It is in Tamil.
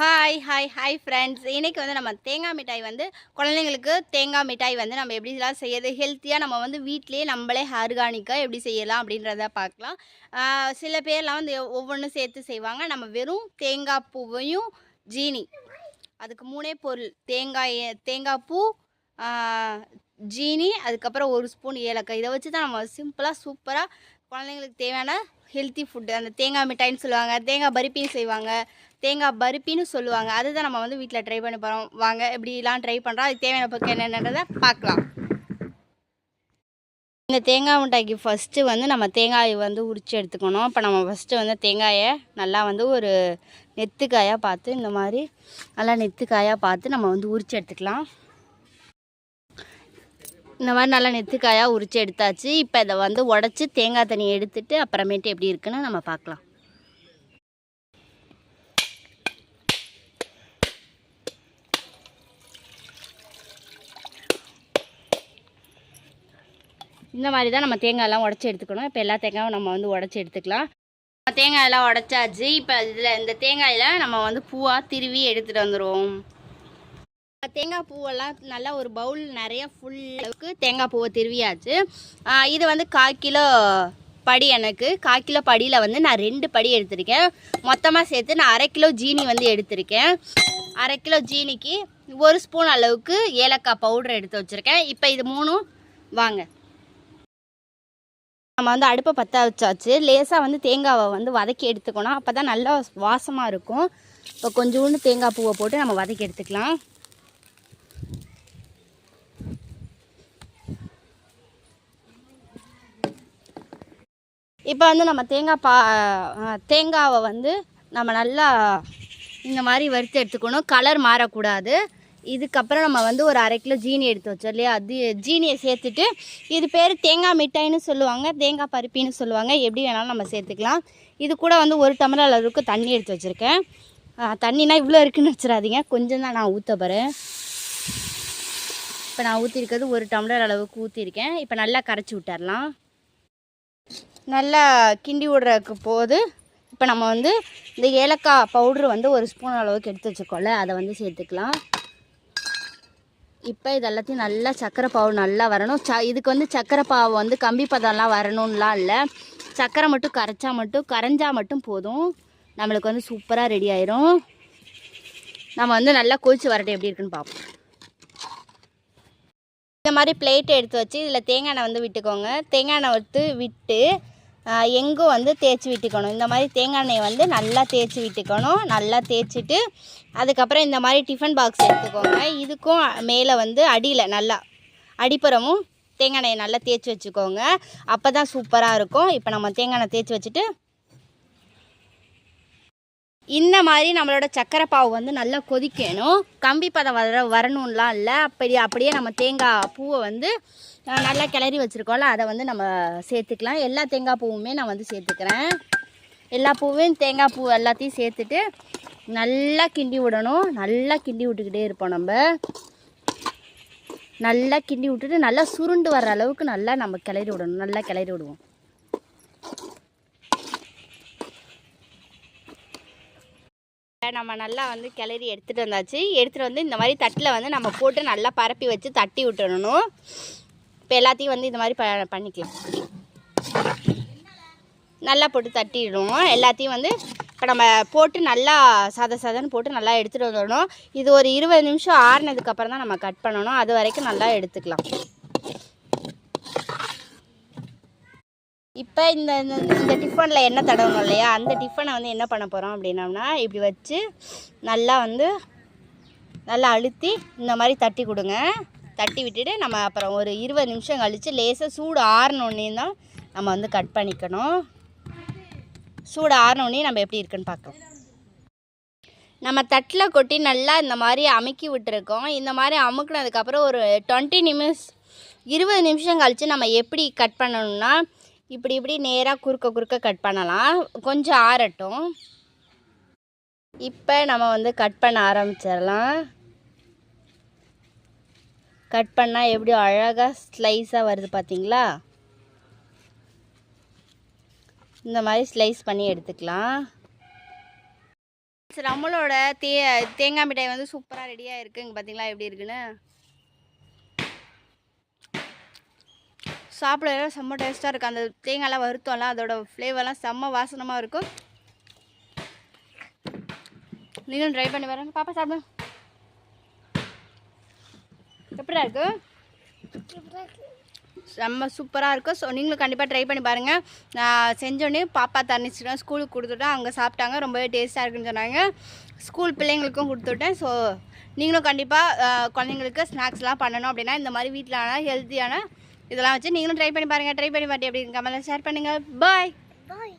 ஹாய் ஹாய் ஹாய் ஃப்ரெண்ட்ஸ் இன்றைக்கி வந்து நம்ம தேங்காய் மிட்டாய் வந்து குழந்தைங்களுக்கு தேங்காய் மிட்டாய் வந்து நம்ம எப்படிலாம் செய்யறது? ஹெல்த்தியாக நம்ம வந்து வீட்டிலேயே நம்மளே ஆர்கானிக்காக எப்படி செய்யலாம் அப்படின்றத பார்க்கலாம். சில பேர்லாம் வந்து ஒவ்வொன்றும் சேர்த்து செய்வாங்க. நம்ம வெறும் தேங்காய் பூவையும் ஜீனி. அதுக்கு மூணே பொருள். தேங்காய் தேங்காய் பூ ஜீனி அதுக்கப்புறம் ஒரு ஸ்பூன் ஏலக்காய். இதை வச்சு தான் நம்ம சிம்பிளாக சூப்பராக குழந்தைங்களுக்கு தேவையான ஹெல்த்தி ஃபுட்டு அந்த தேங்காய் மிட்டாய்னு சொல்லுவாங்க தேங்காய் பருப்பின்னு செய்வாங்க தேங்காய் பருப்பின்னு சொல்லுவாங்க. அதுதான் நம்ம வந்து வீட்டில் ட்ரை பண்ணி போகிறோம் வாங்க எப்படிலாம் ட்ரை பண்ணுறோம் அதுக்கு தேவையான பக்கம் என்னென்னதை பார்க்கலாம். இந்த தேங்காய் மிட்டாய்க்கு ஃபஸ்ட்டு வந்து நம்ம தேங்காயை வந்து உரித்து எடுத்துக்கணும். இப்போ நம்ம ஃபஸ்ட்டு வந்து தேங்காயை நல்லா வந்து ஒரு நெத்துக்காயாக பார்த்து இந்த மாதிரி நல்லா நெத்துக்காயாக பார்த்து நம்ம வந்து உரித்து எடுத்துக்கலாம். இந்த மாதிரி நல்லா நெத்துக்காயாக உரித்து எடுத்தாச்சு. இப்போ இதை வந்து உடச்சி தேங்காய் தண்ணி எடுத்துட்டு அப்புறமேட்டு எப்படி இருக்குன்னு நம்ம பார்க்கலாம். இந்த மாதிரி தான் நம்ம தேங்காயெல்லாம் உடச்சி எடுத்துக்கணும். இப்போ எல்லா தேங்காயும் நம்ம வந்து உடச்சி எடுத்துக்கலாம். தேங்காயெல்லாம் உடச்சாச்சு. இப்போ இதில் இந்த தேங்காயில் நம்ம வந்து பூவாக திருவி எடுத்துகிட்டு வந்துடுவோம் தேங்காய் பூவெல்லாம் நல்லா ஒரு பவுல் நிறைய ஃபுல் அளவுக்கு தேங்காய் பூவை திருவியாச்சு. இது வந்து கால் கிலோ படி எனக்கு. கால் கிலோ படியில் வந்து நான் ரெண்டு படி எடுத்திருக்கேன். மொத்தமாக சேர்த்து நான் அரை கிலோ ஜீனி வந்து எடுத்திருக்கேன். அரை கிலோ ஜீனிக்கு ஒரு ஸ்பூன் அளவுக்கு ஏலக்காய் பவுடர் எடுத்து வச்சுருக்கேன். இப்போ இது மூணும் வாங்க. நம்ம வந்து அடுப்பை பற்ற வச்சாச்சு. லேசாக வந்து தேங்காவை வந்து வதக்கி எடுத்துக்கணும். அப்போ தான் நல்லா வாசமாக இருக்கும். இப்போ கொஞ்சோண்டு தேங்காய் பூவை போட்டு நம்ம வதக்கி எடுத்துக்கலாம். இப்போ வந்து நம்ம தேங்காய் பா தேங்காவை வந்து நம்ம நல்லா இந்த மாதிரி வறுத்து எடுத்துக்கணும். கலர் மாறக்கூடாது. இதுக்கப்புறம் நம்ம வந்து ஒரு அரை கிலோ ஜீனி எடுத்து வச்சோம் இல்லையா? அது ஜீனியை சேர்த்துட்டு இது பேர் தேங்காய் மிட்டாயின்னு சொல்லுவாங்க. தேங்காய் பருப்பின்னு சொல்லுவாங்க. எப்படி வேணாலும் நம்ம சேர்த்துக்கலாம். இது கூட வந்து ஒரு டம்ளர் அளவுக்கு தண்ணி எடுத்து வச்சுருக்கேன். தண்ணினா இவ்வளோ இருக்குன்னு வச்சிடாதீங்க. கொஞ்சம் தான் நான் ஊற்ற போகிறேன் இப்போ நான் ஊற்றிருக்கிறது ஒரு டம்ளர் அளவுக்கு ஊற்றிருக்கேன் இப்போ நல்லா கரைச்சி விட்டுறலாம். நல்லா கிண்டி விடுறதுக்கு போது இப்போ நம்ம வந்து இந்த ஏலக்காய் பவுட்ரு வந்து ஒரு ஸ்பூன் அளவுக்கு எடுத்து வச்சுக்கோல அதை வந்து சேர்த்துக்கலாம். இப்போ இது எல்லாத்தையும் நல்லா சக்கரை பாவு நல்லா வரணும். ச இதுக்கு வந்து சக்கரை பாவு வந்து கம்பி பதம்லாம் வரணும்லாம் இல்லை. சக்கரை மட்டும் கரைச்சா மட்டும் கரைஞ்சா மட்டும் போதும். நம்மளுக்கு வந்து சூப்பராக ரெடி ஆயிரும். நம்ம வந்து நல்லா கொதிச்சு வரட்டும் எப்படி இருக்குன்னு பார்ப்போம் இந்த மாதிரி பிளேட் எடுத்து வச்சு இதில் தேங்காய் எண்ணெய் வந்து விட்டுக்கோங்க. தேங்காய் எண்ணெய் வந்து விட்டு எங்கும் வந்து தேய்ச்சி விட்டுக்கணும். இந்த மாதிரி தேங்காய் எண்ணெயை வந்து நல்லா தேய்ச்சி விட்டுக்கணும். நல்லா தேய்ச்சிட்டு அதுக்கப்புறம் இந்த மாதிரி டிஃபன் பாக்ஸ் எடுத்துக்கோங்க. இதுக்கும் மேலே வந்து அடியில் நல்லா அடிப்புறமும் தேங்காய் எண்ணெயை நல்லா தேய்ச்சி வச்சுக்கோங்க. அப்போ தான் சூப்பராக இருக்கும். இப்போ நம்ம தேங்காய் எண்ணெய் தேய்ச்சி வச்சுட்டு இந்த மாதிரி நம்மளோட சக்கரை பாவு வந்து நல்லா கொதிக்கணும். கம்பி பதம் வர வரணும்லாம் இல்லை. அப்படி அப்படியே நம்ம தேங்காய் பூவை வந்து நல்லா கிளறி வச்சுருக்கோம்ல அதை வந்து நம்ம சேர்த்துக்கலாம். எல்லா தேங்காய் பூவுமே நான் வந்து சேர்த்துக்கிறேன். எல்லா பூவையும் தேங்காய் பூ எல்லாத்தையும் சேர்த்துட்டு நல்லா கிண்டி விடணும். நல்லா கிண்டி விட்டுக்கிட்டே இருப்போம் நம்ம. நல்லா கிண்டி விட்டுட்டு நல்லா சுருண்டு வர்ற அளவுக்கு நல்லா நம்ம கிளறி விடணும். நல்லா கிளறி விடுவோம். நம்ம நல்லா வந்து கிளறி எடுத்துகிட்டு வந்தாச்சு. எடுத்துகிட்டு வந்து இந்த மாதிரி தட்டில் வந்து நம்ம போட்டு நல்லா பரப்பி வச்சு தட்டி விட்டுடணும் இப்போ எல்லாத்தையும் வந்து இந்த மாதிரி ப பண்ணிக்கலாம். நல்லா போட்டு தட்டிடுவோம் எல்லாத்தையும் வந்து இப்போ நம்ம போட்டு நல்லா சத சதன்னு போட்டு நல்லா எடுத்துகிட்டு வந்துடணும். இது ஒரு இருபது நிமிஷம் ஆறுனதுக்கப்புறம் தான் நம்ம கட் பண்ணணும். அது வரைக்கும் நல்லா எடுத்துக்கலாம். இப்போ இந்த இந்த- டிஃபனில் என்ன தடவணும் இல்லையா? அந்த டிஃபனை வந்து என்ன பண்ண போகிறோம் அப்படின்னம்னா இப்படி வச்சு நல்லா வந்து நல்லா அழுத்தி இந்த மாதிரி தட்டி கொடுங்க. தட்டி விட்டுட்டு நம்ம அப்புறம் ஒரு இருபது நிமிஷம் கழித்து லேசாக சூடு ஆறினோடனே தான் நம்ம வந்து கட் பண்ணிக்கணும். சூடு ஆறினோடனே நம்ம எப்படி இருக்குன்னு பார்க்கலாம். நம்ம தட்டில் கொட்டி நல்லா இந்த மாதிரி அமுக்கி விட்டுருக்கோம். இந்த மாதிரி அமுக்குனதுக்கப்புறம் ஒரு டுவெண்ட்டி நிமிஷ் இருபது நிமிஷம் கழித்து நம்ம எப்படி கட் பண்ணணும்னா இப்படி இப்படி நேராக குறுக்க குறுக்க கட் பண்ணலாம். கொஞ்சம் ஆறட்டும். இப்போ நம்ம வந்து கட் பண்ண ஆரம்பிச்சிடலாம். கட் பண்ணால் எப்படி அழகாக ஸ்லைஸாக வருது பார்த்தீங்களா இந்த மாதிரி ஸ்லைஸ் பண்ணி எடுத்துக்கலாம். சரி, நம்மளோட தே தேங்காய் மிட்டாய் வந்து சூப்பராக ரெடியாக இருக்குது இங்கே பார்த்தீங்களா எப்படி இருக்குன்னு? சாப்பிட செம்ம டேஸ்ட்டாக இருக்கும் அந்த தேங்காய்லாம் வருத்தம்லாம் அதோட ஃப்ளேவர்லாம் செம்ம வாசனமாக இருக்கும். நீங்களும் ட்ரை பண்ணி வரேன் பாப்பா சாப்பிடுங்க சூப்பராக இருக்கு செம்ம சூப்பராக இருக்கும். ஸோ நீங்களும் கண்டிப்பாக ட்ரை பண்ணி பாருங்கள் நான் செஞ்சோடனே பாப்பா தண்ணிச்சிட்டேன் ஸ்கூலுக்கு கொடுத்துட்டேன் அவங்க சாப்பிட்டாங்க. ரொம்பவே டேஸ்ட்டாக இருக்குன்னு சொன்னாங்க. ஸ்கூல் பிள்ளைங்களுக்கும் கொடுத்துட்டேன். ஸோ நீங்களும் கண்டிப்பாக குழந்தைங்களுக்கு ஸ்நாக்ஸ்லாம் பண்ணணும் அப்படின்னா இந்த மாதிரி வீட்டில் ஆனால் ஹெல்த்தியான இதெல்லாம் வச்சு நீங்களும் ட்ரை பண்ணி பாருங்கள் ட்ரை பண்ணி பாட்டி அப்படின்னு கமெண்ட்டில் ஷேர் பண்ணுங்கள் பாய் பாய்